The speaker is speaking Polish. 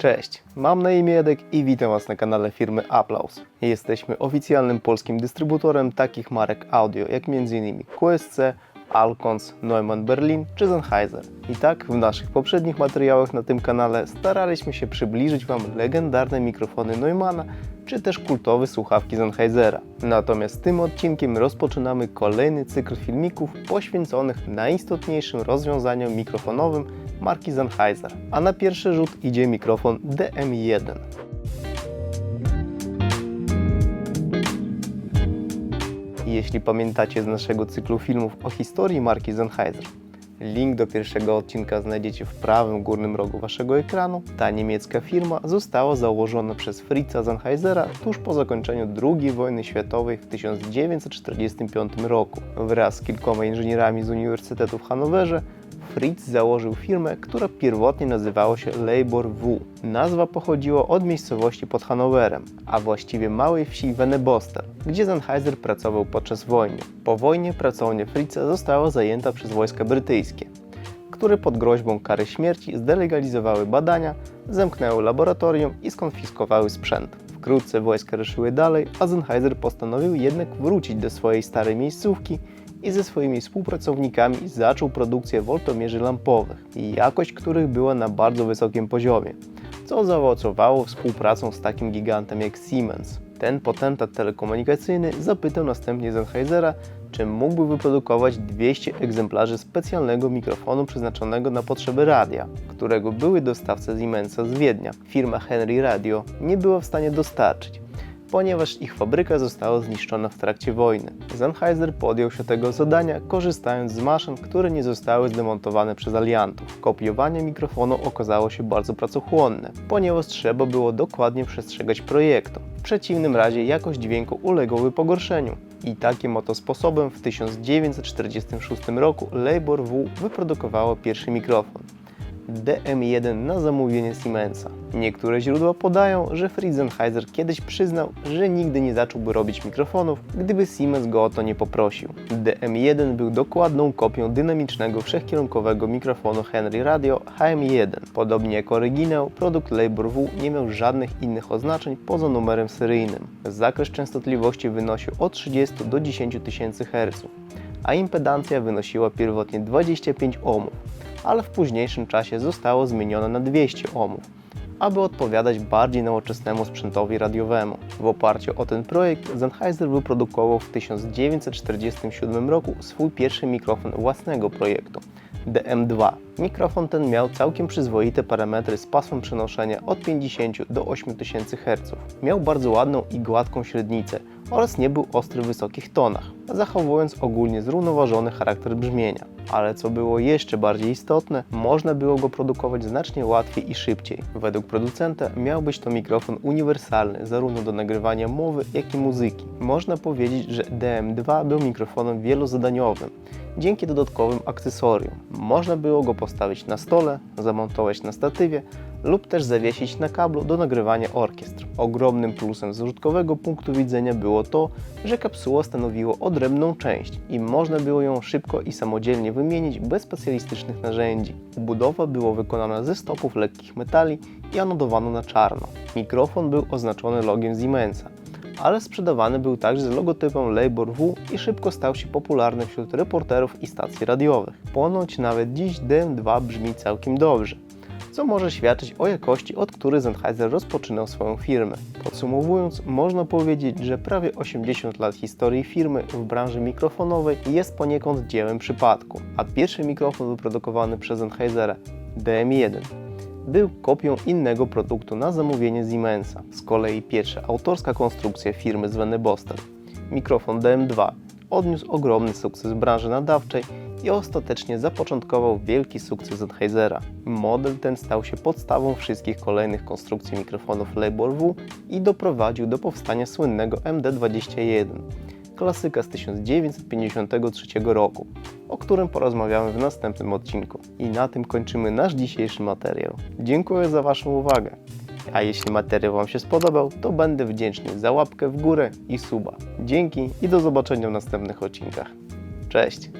Cześć, mam na imię Edek i witam Was na kanale firmy Applause. Jesteśmy oficjalnym polskim dystrybutorem takich marek audio jak m.in. QSC, Alcons, Neumann Berlin czy Sennheiser. I tak w naszych poprzednich materiałach na tym kanale staraliśmy się przybliżyć Wam legendarne mikrofony Neumanna czy też kultowe słuchawki Sennheisera. Natomiast tym odcinkiem rozpoczynamy kolejny cykl filmików poświęconych najistotniejszym rozwiązaniom mikrofonowym marki Sennheiser. A na pierwszy rzut idzie mikrofon DM1. Jeśli pamiętacie z naszego cyklu filmów o historii marki Sennheiser, link do pierwszego odcinka znajdziecie w prawym górnym rogu waszego ekranu. Ta niemiecka firma została założona przez Fritza Sennheisera tuż po zakończeniu II wojny światowej w 1945 roku. Wraz z kilkoma inżynierami z Uniwersytetu w Hanowerze Fritz założył firmę, która pierwotnie nazywała się Labor W. Nazwa pochodziła od miejscowości pod Hanowerem, a właściwie małej wsi Wenneboster, gdzie Sennheiser pracował podczas wojny. Po wojnie pracownia Fritza została zajęta przez wojska brytyjskie, które pod groźbą kary śmierci zdelegalizowały badania, zamknęły laboratorium i skonfiskowały sprzęt. Wkrótce wojska ruszyły dalej, a Sennheiser postanowił jednak wrócić do swojej starej miejscówki i ze swoimi współpracownikami zaczął produkcję woltomierzy lampowych, jakość których była na bardzo wysokim poziomie, co zaowocowało współpracą z takim gigantem jak Siemens. Ten potentat telekomunikacyjny zapytał następnie Sennheisera, czy mógłby wyprodukować 200 egzemplarzy specjalnego mikrofonu przeznaczonego na potrzeby radia, którego były dostawcy Siemensa z Wiednia. Firma Henry Radio nie była w stanie dostarczyć, ponieważ ich fabryka została zniszczona w trakcie wojny. Sennheiser podjął się tego zadania, korzystając z maszyn, które nie zostały zdemontowane przez aliantów. Kopiowanie mikrofonu okazało się bardzo pracochłonne, ponieważ trzeba było dokładnie przestrzegać projektu. W przeciwnym razie jakość dźwięku uległaby pogorszeniu. I takim oto sposobem w 1946 roku Labor W wyprodukowało pierwszy mikrofon. DM1 na zamówienie Siemensa. Niektóre źródła podają, że Fritz Sennheiser kiedyś przyznał, że nigdy nie zacząłby robić mikrofonów, gdyby Siemens go o to nie poprosił. DM1 był dokładną kopią dynamicznego wszechkierunkowego mikrofonu Henry Radio HM1. Podobnie jak oryginał, produkt Labor W nie miał żadnych innych oznaczeń poza numerem seryjnym. Zakres częstotliwości wynosił od 30 do 10 tysięcy Hz, a impedancja wynosiła pierwotnie 25 ohmów ale w późniejszym czasie zostało zmienione na 200 ohmów, aby odpowiadać bardziej nowoczesnemu sprzętowi radiowemu. W oparciu o ten projekt Sennheiser wyprodukował w 1947 roku swój pierwszy mikrofon własnego projektu DM2. Mikrofon ten miał całkiem przyzwoite parametry z pasmem przenoszenia od 50 do 8000 Hz. Miał bardzo ładną i gładką średnicę oraz nie był ostry w wysokich tonach, zachowując ogólnie zrównoważony charakter brzmienia. Ale co było jeszcze bardziej istotne, można było go produkować znacznie łatwiej i szybciej. Według producenta miał być to mikrofon uniwersalny zarówno do nagrywania mowy, jak i muzyki. Można powiedzieć, że DM2 był mikrofonem wielozadaniowym, dzięki dodatkowym akcesorium. Można było go postawić na stole, zamontować na statywie lub też zawiesić na kablu do nagrywania orkiestr. Ogromnym plusem z użytkowego punktu widzenia było to, że kapsuła stanowiła odrębną część i można było ją szybko i samodzielnie wymienić bez specjalistycznych narzędzi. Budowa była wykonana ze stopów lekkich metali i anodowano na czarno. Mikrofon był oznaczony logiem Siemensa, ale sprzedawany był także z logotypem Labor W i szybko stał się popularny wśród reporterów i stacji radiowych. Ponoć nawet dziś DM2 brzmi całkiem dobrze, co może świadczyć o jakości, od której Sennheiser rozpoczynał swoją firmę. Podsumowując, można powiedzieć, że prawie 80 lat historii firmy w branży mikrofonowej jest poniekąd dziełem przypadku, a pierwszy mikrofon wyprodukowany przez Sennheisera, DM1, był kopią innego produktu na zamówienie Siemensa. Z kolei pierwsza autorska konstrukcja firmy z Wenneboster, mikrofon DM2, odniósł ogromny sukces w branży nadawczej i ostatecznie zapoczątkował wielki sukces Sennheisera. Model ten stał się podstawą wszystkich kolejnych konstrukcji mikrofonów Labor W i doprowadził do powstania słynnego MD21, klasyka z 1953 roku, o którym porozmawiamy w następnym odcinku. I na tym kończymy nasz dzisiejszy materiał. Dziękuję za Waszą uwagę. A jeśli materiał Wam się spodobał, to będę wdzięczny za łapkę w górę i suba. Dzięki i do zobaczenia w następnych odcinkach. Cześć!